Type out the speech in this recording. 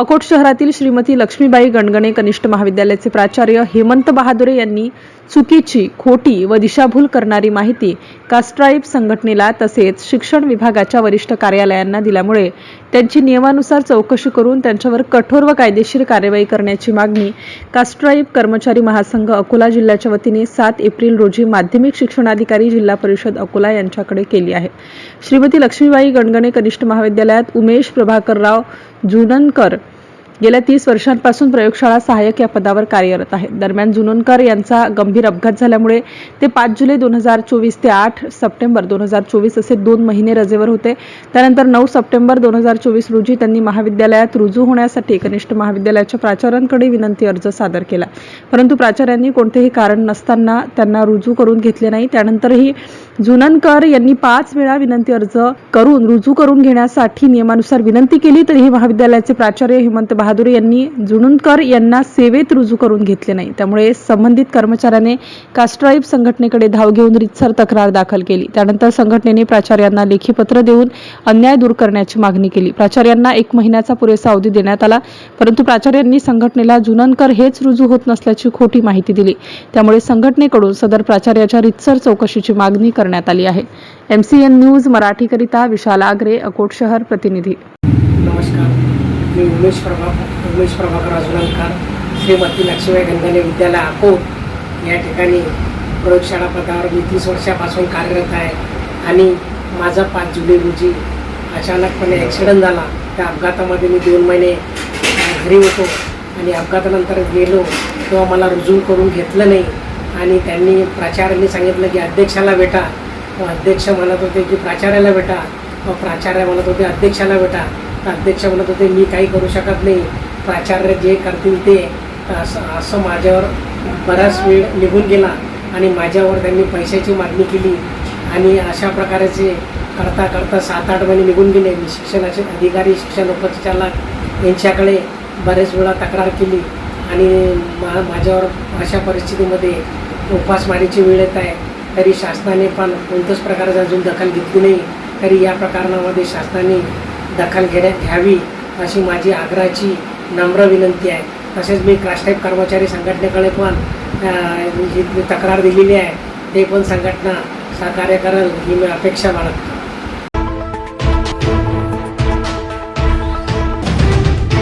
अकोट शहरातील श्रीमती लक्ष्मीबाई गणगणे कनिष्ठ महाविद्यालयाचे प्राचार्य हेमंत बहादुरे यांनी चुकीची खोटी व दिशाभूल करणारी माहिती कास्ट्राईब संघटनेला तसेच शिक्षण विभागाच्या वरिष्ठ कार्यालयांना दिल्यामुळे त्यांची नियमानुसार चौकशी करून त्यांच्यावर कठोर व कायदेशीर कार्यवाही करण्याची मागणी कास्ट्राईब कर्मचारी महासंघ अकोला जिल्ह्याच्या वतीने सात एप्रिल रोजी माध्यमिक शिक्षणाधिकारी जिल्हा परिषद अकोला यांच्याकडे केली आहे. श्रीमती लक्ष्मीबाई गणगणे कनिष्ठ महाविद्यालयात उमेश प्रभाकरराव जुननकर गेल्या तीस वर्षांपासून प्रयोगशाळा सहाय्यक या पदावर कार्यरत आहेत. दरम्यान जुनोनकर यांचा गंभीर अपघात झाल्यामुळे ते पाच जुलै दोन हजार चोवीस ते आठ सप्टेंबर दोन हजार चोवीस असे दोन महिने रजेवर होते. त्यानंतर नऊ सप्टेंबर दोन हजार चोवीस रोजी त्यांनी महाविद्यालयात रुजू होण्यासाठी कनिष्ठ महाविद्यालयाच्या प्राचार्यांकडे विनंती अर्ज सादर केला. परंतु प्राचार्यांनी कोणतेही कारण नसताना त्यांना रुजू करून घेतले नाही. त्यानंतरही जुननकर यांनी पाच वेळा विनंती अर्ज करून रुजू करून घेण्यासाठी नियमानुसार विनंती केली तरीही महाविद्यालयाचे प्राचार्य हेमंत बहादुरे यांनी जुननकर यांना सेवेत रुजू करून घेतले नाही. त्यामुळे संबंधित कर्मचाऱ्याने कास्ट्राईब संघटनेकडे धाव घेऊन रितसर तक्रार दाखल केली. त्यानंतर संघटनेने प्राचार्यांना लेखी पत्र देऊन अन्याय दूर करण्याची मागणी केली. प्राचार्यांना एक महिन्याचा पुरेसा अवधी देण्यात आला परंतु प्राचार्यांनी संघटनेला जुननकर हेच रुजू होत नसल्याची खोटी माहिती दिली. त्यामुळे संघटनेकडून सदर प्राचार्याच्या रितसर चौकशीची मागणी करण्यात आली आहे. एम सी एन न्यूज मराठीकरिता विशाल आगरे अकोट शहर प्रतिनिधी. नमस्कार. मी उमेश प्रभा उमेश प्रभाकर अजूनकर श्रीमती लक्ष्मीबाई गंगाने विद्यालय अकोट. या ठिकाणी प्रयोगशाळा पदावर मी तीस वर्षापासून कार्यरत आहे आणि माझा पाच जुलै रोजी अचानकपणे ॲक्सिडेंट झाला. त्या अपघातामध्ये मी दोन महिने घरी होतो आणि अपघातानंतर गेलो. तेव्हा मला रुजू करून घेतलं नाही. आणि त्यांनी प्राचार्यांनी सांगितलं की अध्यक्षाला भेटा. मग अध्यक्ष म्हणत होते की प्राचार्याला भेटा. मग प्राचार्य म्हणत होते अध्यक्षाला भेटा. तर अध्यक्ष म्हणत होते मी काही करू शकत नाही. प्राचार्य जे करतील ते. असं असं माझ्यावर बराच वेळ निघून गेला आणि माझ्यावर त्यांनी पैशाची मागणी केली. आणि अशा प्रकारेचे करता करता सात आठ महिने निघून गेले. मी शिक्षणाचे अधिकारी शिक्षण उपचालक यांच्याकडे बरेच वेळा तक्रार केली. आणि मा माझ्यावर अशा परिस्थितीमध्ये उपासमारीची वेळ येत आहे तरी शासनाने पण कोणत्याच प्रकारची अजून दखल घेतली नाही तरी या प्रकरणामध्ये शासनाने दखल घेण्यात घ्यावी अशी माझी आग्रहाची नम्र विनंती आहे. तसेच मी क्रास्टाईप कर्मचारी संघटनेकडे पण जी तक्रार दिलेली आहे ते पण संघटना सहकार्य करेल ही मी अपेक्षा बाळगतो.